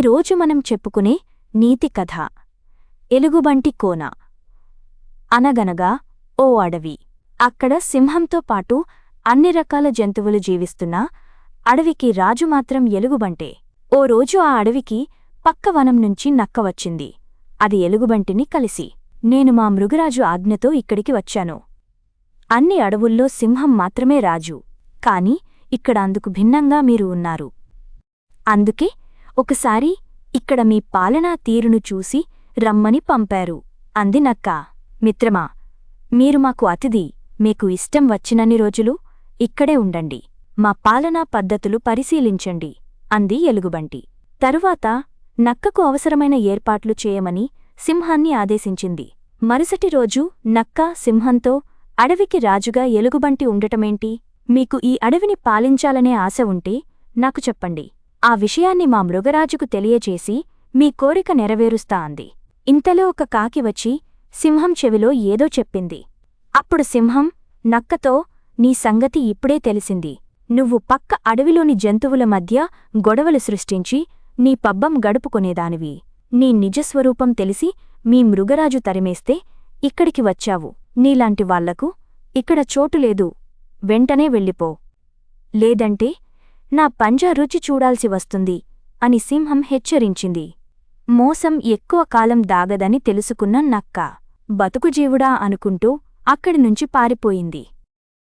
ఈరోజు మనం చెప్పుకునే నీతి కథ. ఎలుగుబంటి కోన. అనగనగా ఓ అడవి. అక్కడ సింహంతో పాటు అన్ని రకాల జంతువులు జీవిస్తున్నా అడవికి రాజు మాత్రం ఎలుగుబంటే. ఓ రోజు ఆ అడవికి పక్క వనం నుంచి నక్క వచ్చింది. అది ఎలుగుబంటిని కలిసి నేను మా మృగరాజు ఆజ్ఞతో ఇక్కడికి వచ్చాను. అన్ని అడవుల్లో సింహం మాత్రమే రాజు. కాని ఇక్కడ అందుకు భిన్నంగా మీరు ఉన్నారు. అందుకే ఒకసారి ఇక్కడ మీ పాలనా తీరును చూసి రమ్మని పంపారు. అంది నక్క. మిత్రమా మీరు మాకు అతిథి మీకు ఇష్టం వచ్చినన్ని రోజులు ఇక్కడే ఉండండి. మా పాలనా పద్ధతులు పరిశీలించండి అంది ఎలుగుబంటి. తరువాత నక్కకు అవసరమైన ఏర్పాట్లు చేయమని సింహాన్ని ఆదేశించింది. మరుసటి రోజు నక్క సింహంతో అడవికి రాజుగా ఎలుగుబంటి ఉండటమేంటి? మీకు ఈ అడవిని పాలించాలనే ఆశ ఉంటే నాకు చెప్పండి. ఆ విషయాన్ని మా మృగరాజుకు తెలియచేసి మీ కోరిక నెరవేరుస్తా అంది. ఇంతలో ఒక కాకి వచ్చి సింహం చెవిలో ఏదో చెప్పింది. అప్పుడు సింహం నక్కతో నీ సంగతి ఇప్పుడే తెలిసింది. నువ్వు పక్క అడవిలోని జంతువుల మధ్య గొడవలు సృష్టించి నీ పబ్బం గడుపుకొనేదానివి. నీ నిజస్వరూపం తెలిసి మీ మృగరాజు తరిమేస్తే ఇక్కడికి వచ్చావు. నీలాంటి వాళ్ళకు ఇక్కడ చోటు లేదు. వెంటనే వెళ్ళిపో. లేదంటే నా పంజా రుచి చూడాల్సి వస్తుంది అని సింహం హెచ్చరించింది. మోసం ఎక్కువ కాలం దాగదని తెలుసుకున్న నక్క బతుకుజీవుడా అనుకుంటూ అక్కడి నుంచి పారిపోయింది.